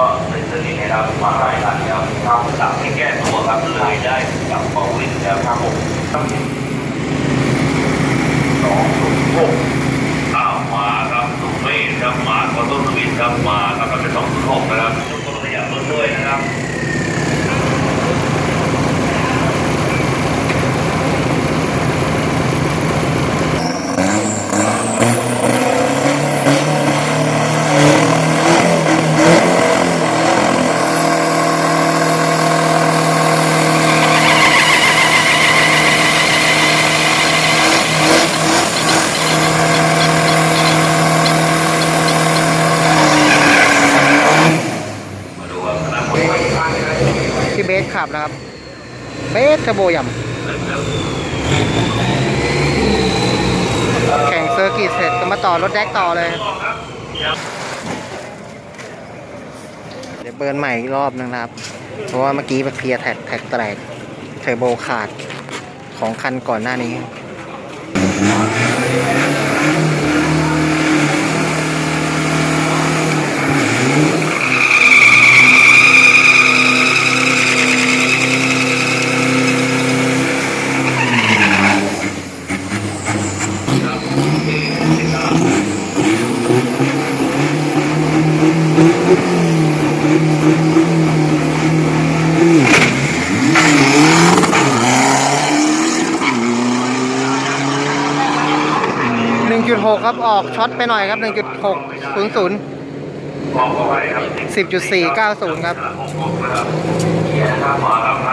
ก็เป็นเรื่องนี้นะครับมาให้ทันแล้วครับสั่งให้แก้ตัวครับเลยได้กับปอวินแล้วครับผมสองศูนย์หกอ้าวมาครับสุเมธครับมาขอต้นสวินครับมาครับก็เป็นสองศูนย์หกนะครับต้นขยับรถด้วยนะครับ มาดูว่าคณะมวย ไทยที่เบสขับนะครับ เบสเทอร์โบยัมแข่งเซอร์กิตเสร็จก็มาต่อรถแดกต่อเลย เดี๋ยวเบิร์นใหม่อีกรอบนึงนะครับ เพราะว่าเมื่อกี้เคลียร์แท็กแท็กแตกเทอร์โบขาดของคันก่อนหน้านี้ 1.6 ครับ ออกช็อตไปหน่อยครับ 1.6 00 10.490 ครับหกหกนะครับเกียร์นะครับมาครับ